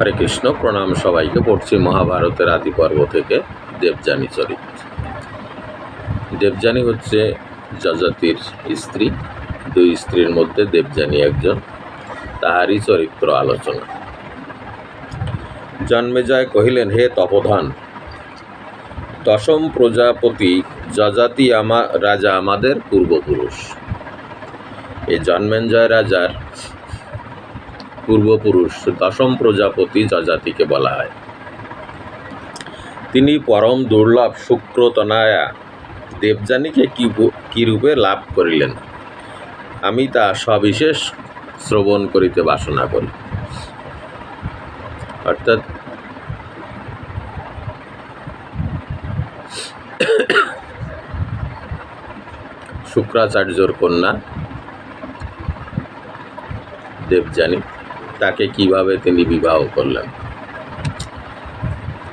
হরে কৃষ্ণ, প্রণাম সবাইকে। পড়ছি মহাভারতের আদি পর্ব থেকে দেবযানী চরিত। দেবযানী হচ্ছে যজাতির স্ত্রী। দুই স্ত্রীর মধ্যে দেবযানী একজন। তাহারই চরিত্র আলোচনা। জন্মেজয় কহিলেন, হে তপধান, দশম প্রজাপতি যজাতি আমা, রাজা আমাদের পূর্বপুরুষ। এই জন্মেঞ্জয় রাজার পূর্বপুরুষ দশম প্রজাপতি যজাতিকে বলা হয়। তিনি পরম দুর্লভ শুক্রতনায়া দেবযানীকে কি রূপে লাভ করিলেন? আমি তা সবিশেষ শ্রবণ করিতে বাসনা করি। অর্থাৎ শুক্রাচার্যর কন্যা দেবযানী তাকে কীভাবে তিনি বিবাহ করলেন?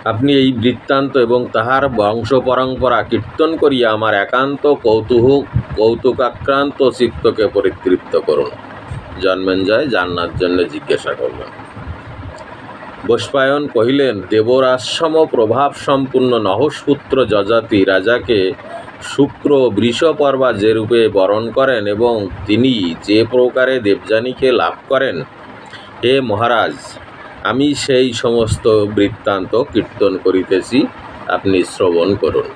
আপনি এই বৃত্তান্ত এবং তাহার বংশ পরম্পরা কীর্তন করিয়া আমার একান্ত কৌতূহক, কৌতুকাক্রান্ত চিত্তকে পরিতৃপ্ত করুন। জন্মেঞ্জয় জান্নার জন্য জিজ্ঞাসা করলেন বৈশ্বায়ন কহিলেন দেবরাশ্রম প্রভাব সম্পূর্ণ নহসপুত্র যজাতি রাজাকে শুক্র বৃষপর্বা যে রূপে বরণ করেন এবং তিনি যে প্রকারে দেবযানীকে লাভ করেন হে মহারাজ, আমি সেই সমস্ত বৃত্তান্ত কীর্তন করিতেছি, আপনি শ্রবণ করুন।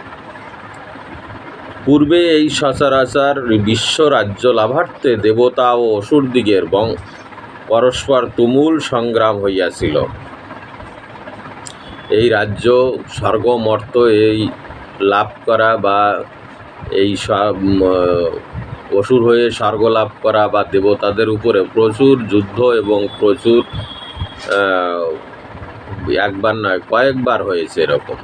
পূর্বে এই সচরাচর বিশ্ব রাজ্য লাভার্থে দেবতা ও অসুরদিগের বং পরস্পর তুমুল সংগ্রাম হইয়াছিল। এই রাজ্য স্বর্গমর্ত এই লাভ করা বা এই সব অসুর হয়ে স্বর্গ লাভ করা বা দেবতাদের উপরে প্রচুর যুদ্ধ এবং প্রচুর একবার নয়, কয়েকবার হয়েছে এরকম।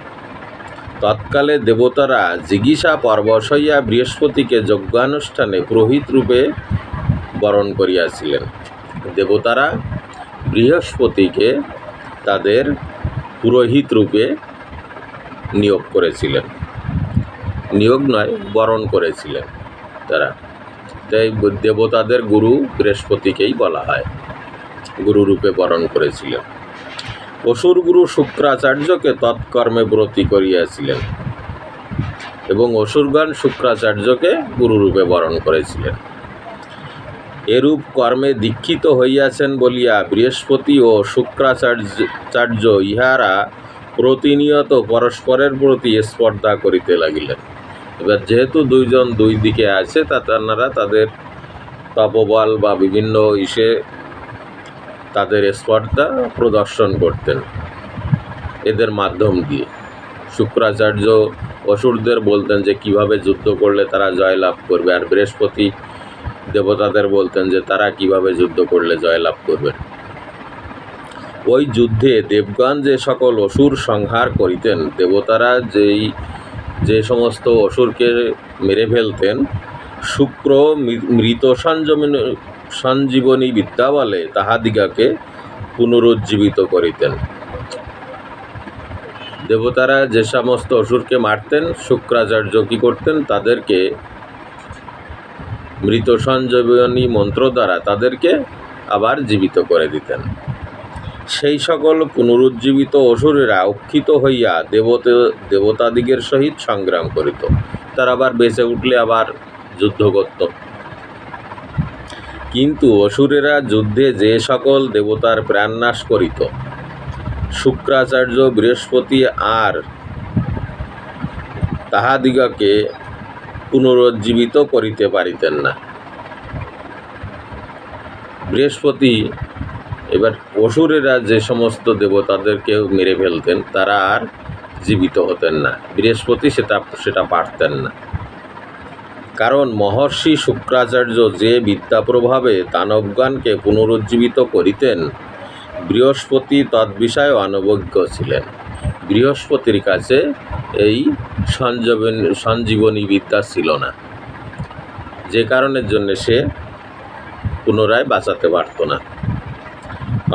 তৎকালে দেবতারা জিজ্ঞাসা পর্বশ হইয়া বৃহস্পতিকে যজ্ঞানুষ্ঠানে পুরোহিত রূপে বরণ করিয়াছিলেন। দেবতারা বৃহস্পতিকে তাদের পুরোহিত রূপে নিয়োগ করেছিলেন। নিয়োগ নয়, বরণ করেছিলেন তারা। তাই দেবতাদের গুরু বৃহস্পতিকেই বলা হয়। গুরুরূপে বরণ করেছিলেন। অসুর গুরু শুক্রাচার্যকে তৎকর্মে ব্রতী করিয়াছিলেন এবং অসুরগণ শুক্রাচার্যকে গুরুরূপে বরণ করেছিলেন। এরূপ কর্মে দীক্ষিত হইয়াছেন বলিয়া বৃহস্পতি ও শুক্রাচার্য ইহারা প্রতিনিয়ত পরস্পরের প্রতি স্পর্ধা করিতে লাগিলেন। এবার যেহেতু দুইজন দুই দিকে আছে, তা তারা তাদের তপবল বা বিভিন্ন ইসে তাদের স্পর্ধা প্রদর্শন করতেন এদের মাধ্যম দিয়ে। শুক্রাচার্য অসুরদের বলতেন যে, কীভাবে যুদ্ধ করলে তারা জয়লাভ করবে? আর বৃহস্পতি দেবতাদের বলতেন যে, তারা কীভাবে যুদ্ধ করলে জয়লাভ করবেন ওই যুদ্ধে দেবগণ যে সকল অসুর সংহার করিতেন, দেবতারা যেই সমস্ত অসুরকে মেরে ফেলতেন, শুক্র মৃত সঞ্জীবনী সঞ্জীবনী বিদ্যা বলে তাহাদিগাকে পুনরুজ্জীবিত করিতেন। দেবতারা যে সমস্ত অসুরকে মারতেন, শুক্রাচার্য কী করতেন? তাদেরকে মৃত সঞ্জীবনী মন্ত্র দ্বারা তাদেরকে আবার জীবিত করে দিতেন। সেই সকল পুনরুজ্জীবিত অসুরেরা উক্ষিত হইয়া দেবতে, দেবতাদিগের সহিত সংগ্রাম করিত। তারা আবার বেঁচে উঠলে আবার যুদ্ধ করত কিন্তু অসুরেরা যুদ্ধে যে সকল দেবতার প্রাণনাশ করিত। শুক্রাচার্য বৃহস্পতি আর তাহাদিগকে পুনরুজ্জীবিত করিতে পারিতেন না। বৃহস্পতি এবার অসুরেরা যে সমস্ত দেবতাদেরকে মেরে ফেলতেন, তারা আর জীবিত হতেন না। বৃহস্পতি সেটা সেটা পারতেন না। কারণ মহর্ষি শুক্রাচার্য যে বিদ্যা প্রভাবে দানবগণকে পুনরুজ্জীবিত করিতেন, বৃহস্পতি তদ্বিষয়ে অনবজ্ঞ ছিলেন। বৃহস্পতির কাছে এই সঞ্জীবনী সঞ্জীবনী বিদ্যা ছিল না। যে কারণের জন্য সে পুনরায় বাঁচাতে পারত না।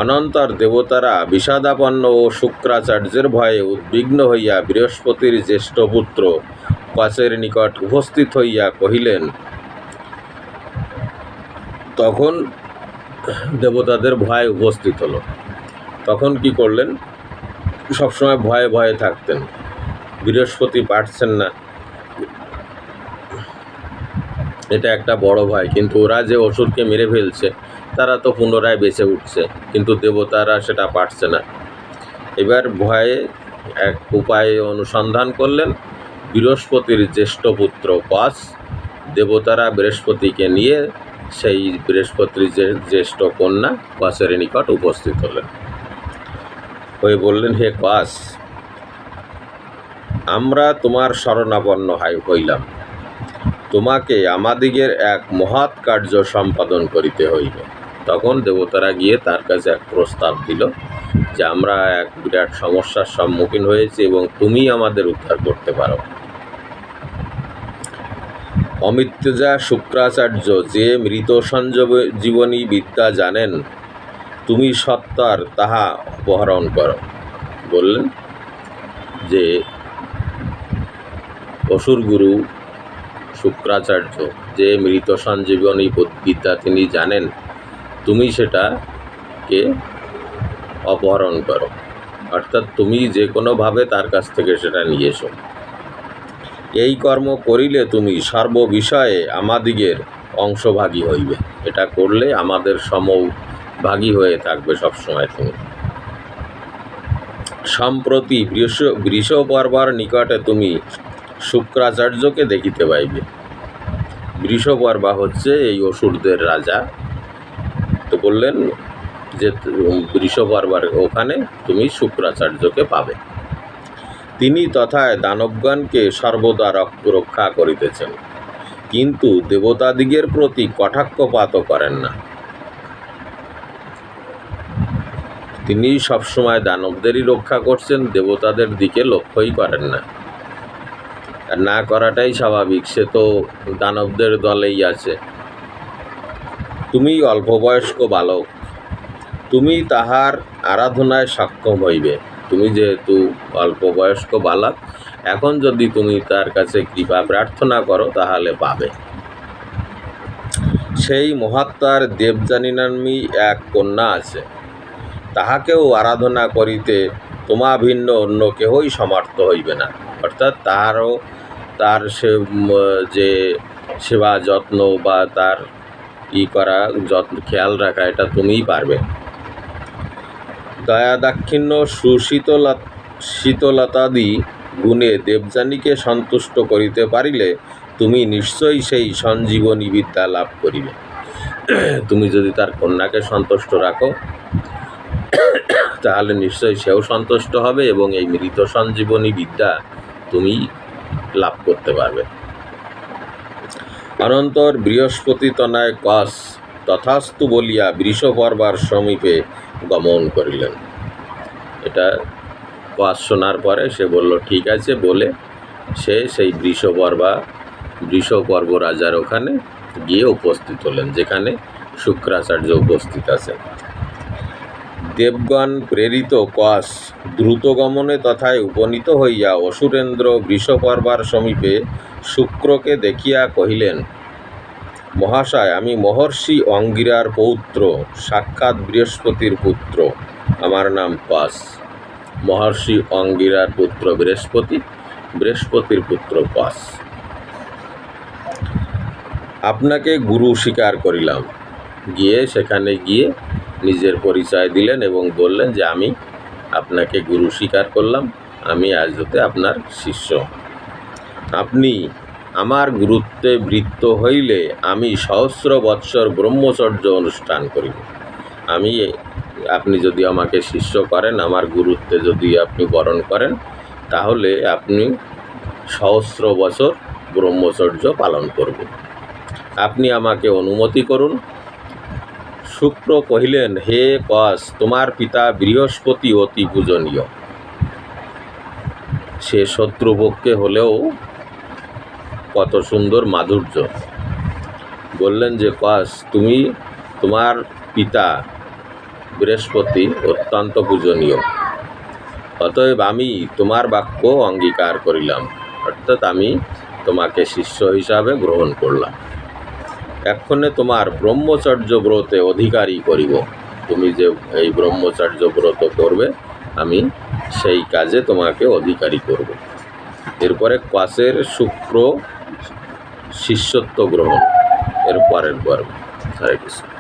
অনন্তর দেবতারা বিষাদাপন্ন ও শুক্রাচার্যের ভয়ে উদ্বিগ্ন হইয়া বৃহস্পতির জ্যেষ্ঠ পুত্র কচের নিকট উপস্থিত হইয়া কহিলেন, তখন দেবতাদের ভয় উপস্থিত হলো। তখন কি করলেন? সবসময় ভয়ে ভয়ে থাকতেন। বৃহস্পতি পারছেন না। এটা একটা বড় ভয়, কিন্তু ওরা যে অসুরকে মেরে ফেলছে তারা তো পুনরায় বেঁচে উঠছে, কিন্তু দেবতারা সেটা পারছে না। এবার ভয়ে এক উপায়ে অনুসন্ধান করলেন, বৃহস্পতির জ্যেষ্ঠ পুত্র কস দেবতারা বৃহস্পতিকে নিয়ে সেই বৃহস্পতির যে জ্যেষ্ঠ কন্যা কসের নিকট উপস্থিত হলেন। হয়ে বললেন, হে কস আমরা তোমার শরণাপন্ন হাই- হইলাম। তোমাকে আমাদিগের এক মহৎ কার্য সম্পাদন করিতে হইবে। তখন দেবতারা গিয়ে তার কাছে এক প্রস্তাব দিল যে আমরা এক বিরাট সমস্যার সম্মুখীন হয়েছি এবং তুমি আমাদের উদ্ধার করতে পারো। অমিত্যজা শুক্রাচার্য যে মৃত সঞ্জীব- জীবনী বিদ্যা জানেন, তুমি সত্তার তাহা অপহরণ করো। বললেন যে অসুর গুরু শুক্রাচার্য যে মৃত সঞ্জীবনী বিদ্যা তিনি জানেন তুমি সেটাকে অপহরণ করো। অর্থাৎ তুমি যে কোনোভাবে তার কাছ থেকে সেটা নিয়ে এসো। এই কর্ম করিলে তুমি সর্ববিষয়ে আমাদিগের অংশভাগী হইবে। এটা করলে আমাদের সমভাগী হয়ে থাকবে সবসময় তুমি। সম্প্রতি বৃষ বৃষপর্বার নিকটে তুমি শুক্রাচার্যকে দেখিতে পাইবে। বৃষপর্বা হচ্ছে এই অসুরদের রাজা। তো বললেন যে বৃষপর্বার ওখানে তুমি শুক্রাচার্যকে পাবে। তিনি তথায় দানবগণকে সর্বদা রক্ষ করিতেছেন, কিন্তু দেবতাদিগের প্রতি কটাক্ষপাতও করেন না। তিনি সবসময় দানবদেরই রক্ষা করছেন, দেবতাদের দিকে লক্ষ্যই করেন না। না করাটাই স্বাভাবিক, সে তো দানবদের দলেই আছে। তুমি অল্প বয়স্ক বালক। তুমি তাহার আরাধনায় সক্ষম হইবে। তুমি যেহেতু অল্প বয়স্ক বালক, এখন যদি তুমি তার কাছে কৃপা প্রার্থনা করো, তাহলে পাবে। সেই মহাত্মার দেবযানী নামী এক কন্যা আছে। তাহাকেও আরাধনা করিতে তোমা ভিন্ন অন্য কেহই সমর্থ হইবে না। অর্থাৎ তাহারও তার সে যে সেবা যত্ন বা তার ই করা যত্ন খেয়াল রাখা, এটা তুমিই পারবে। দয়া দাক্ষিণ্য সুশীতলা শীতলতাদি গুণে দেবযানীকে সন্তুষ্ট করিতে পারিলে তুমি নিশ্চয়ই সেই সঞ্জীবনী বিদ্যা লাভ করিবে। তুমি যদি তার কন্যাকে সন্তুষ্ট রাখো, তাহলে নিশ্চয়ই সেও সন্তুষ্ট হবে এবং এই মৃত সঞ্জীবনী বিদ্যা তুমি লাভ করতে পারবে। অনন্তর বৃহস্পতি তনায় কস তথাস্তু বলিয়া বৃষপর্বার সমীপে গমন করিলেন। এটা কস শোনার পরে সে বলল, ঠিক আছে, বলে সে সেই বৃষপর্বা, বৃষপর্ব রাজার ওখানে গিয়ে উপস্থিত হলেন, যেখানে শুক্রাচার্য উপস্থিত আছে দেবগণ প্রেরিত কস দ্রুতগমনে তথায় উপনীত হইয়া অসুরেন্দ্র বৃষপর্বার সমীপে শুক্রকে দেখিয়া কহিলেন, মহাশয়, আমি মহর্ষি অঙ্গিরার পৌত্র, সাক্ষাৎ বৃহস্পতির পুত্র, আমার নাম পাস। মহর্ষি অঙ্গিরার পুত্র বৃহস্পতি, বৃহস্পতির পুত্র কস আপনাকে গুরু স্বীকার করিলাম। গিয়ে সেখানে গিয়ে নিজের পরিচয় দিলেন এবং বললেন যে, আমি আপনাকে গুরু স্বীকার করলাম, আমি আজ হতে আপনার শিষ্য। আপনি আমার গুরুত্বে বৃত্ত হইলে আমি সহস্র বৎসর ব্রহ্মচর্য অনুষ্ঠান করিব। আমি, আপনি যদি আমাকে শিষ্য করেন, আমার গুরুত্বে যদি আপনি বরণ করেন, তাহলে আপনি সহস্র বছর ব্রহ্মচর্য পালন করব। আপনি আমাকে অনুমতি করুন। শুক্র কহিলেন, হে কস, তোমার পিতা বৃহস্পতি অতি পূজনীয়। সে শত্রুপক্ষে হলেও কত সুন্দর মাধুর্য। বললেন যে কস তুমি তোমার পিতা বৃহস্পতি অত্যন্ত পূজনীয়। অতএব আমি তোমার বাক্য অঙ্গীকার করিলাম। অর্থাৎ আমি তোমাকে শিষ্য হিসাবে গ্রহণ করলাম। এক্ষণে তোমার ব্রহ্মচর্য ব্রতে অধিকারী করিব। তুমি যে এই ব্রহ্মচার্য ব্রত করবে, আমি সেই কাজে তোমাকে অধিকারী করব। এরপরে ক্লাসের শুক্র শিষ্যত্ব গ্রহণ। এর পরের পর্ব। হরে কৃষ্ণ।